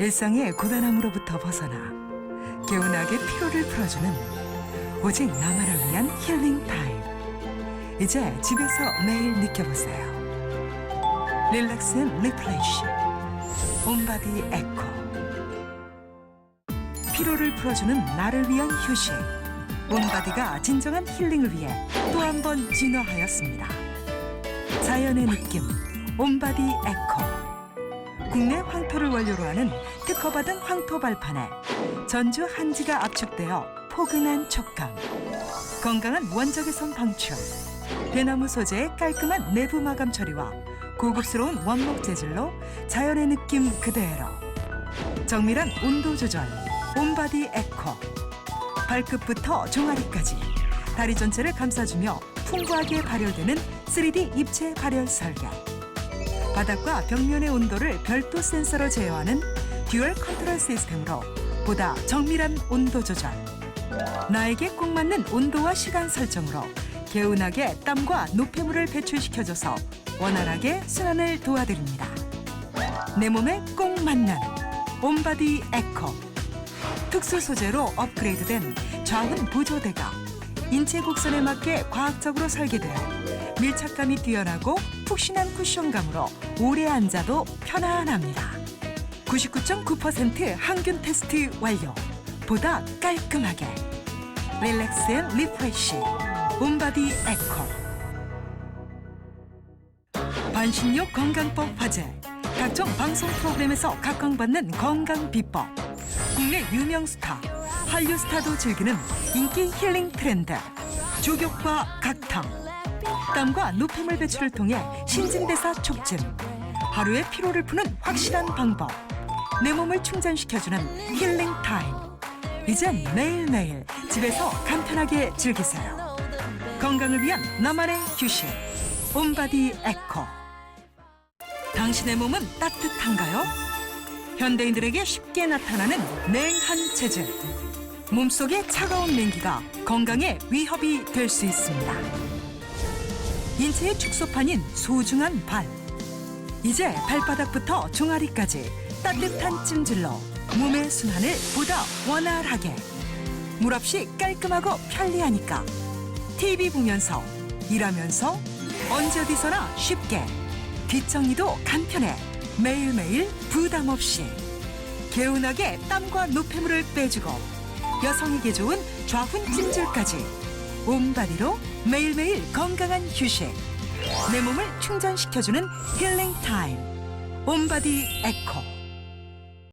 일상의 고단함으로부터 벗어나 개운하게 피로를 풀어주는 오직 나만을 위한 힐링 타임. 이제 집에서 매일 느껴보세요. 릴렉스 앤 리플레쉬 온바디 에코 피로를 풀어주는 나를 위한 휴식 온바디가 진정한 힐링을 위해 또 한 번 진화하였습니다. 자연의 느낌 온바디 에코 국내 황토를 원료로 하는 특허받은 황토 발판에 전주 한지가 압축되어 포근한 촉감 건강한 원적외선 방출 대나무 소재의 깔끔한 내부 마감 처리와 고급스러운 원목 재질로 자연의 느낌 그대로 정밀한 온도 조절 온바디 에코 발끝부터 종아리까지 다리 전체를 감싸주며 풍부하게 발열되는 3D 입체 발열 설계 바닥과 벽면의 온도를 별도 센서로 제어하는 듀얼 컨트롤 시스템으로 보다 정밀한 온도 조절 나에게 꼭 맞는 온도와 시간 설정으로 개운하게 땀과 노폐물을 배출시켜줘서 원활하게 순환을 도와드립니다. 내 몸에 꼭 맞는 온바디 에코 특수 소재로 업그레이드된 좌훈 보조대가 인체 곡선에 맞게 과학적으로 설계되어 밀착감이 뛰어나고 푹신한 쿠션감으로 오래 앉아도 편안합니다. 99.9% 항균 테스트 완료. 보다 깔끔하게. 릴렉스 앤 리프레쉬. 온바디 에코. 반신욕 건강법 화제. 각종 방송 프로그램에서 각광받는 건강 비법. 국내 유명 스타, 한류 스타도 즐기는 인기 힐링 트렌드. 조격과 각탕. 땀과 노폐물 배출을 통해 신진대사 촉진. 하루의 피로를 푸는 확실한 방법. 내 몸을 충전시켜주는 힐링 타임. 이젠 매일매일 집에서 간편하게 즐기세요. 건강을 위한 나만의 휴식. 온바디 에코. 당신의 몸은 따뜻한가요? 현대인들에게 쉽게 나타나는 냉한 체질. 몸속의 차가운 냉기가 건강에 위협이 될 수 있습니다. 인체의 축소판인 소중한 발. 이제 발바닥부터 종아리까지 따뜻한 찜질로 몸의 순환을 보다 원활하게. 물 없이 깔끔하고 편리하니까. TV 보면서, 일하면서, 언제 어디서나 쉽게. 뒷정리도 간편해. 매일매일 부담 없이. 개운하게 땀과 노폐물을 빼주고 여성에게 좋은 좌훈 찜질까지 온바디로 매일매일 건강한 휴식. 내 몸을 충전시켜주는 힐링 타임. 온바디 에코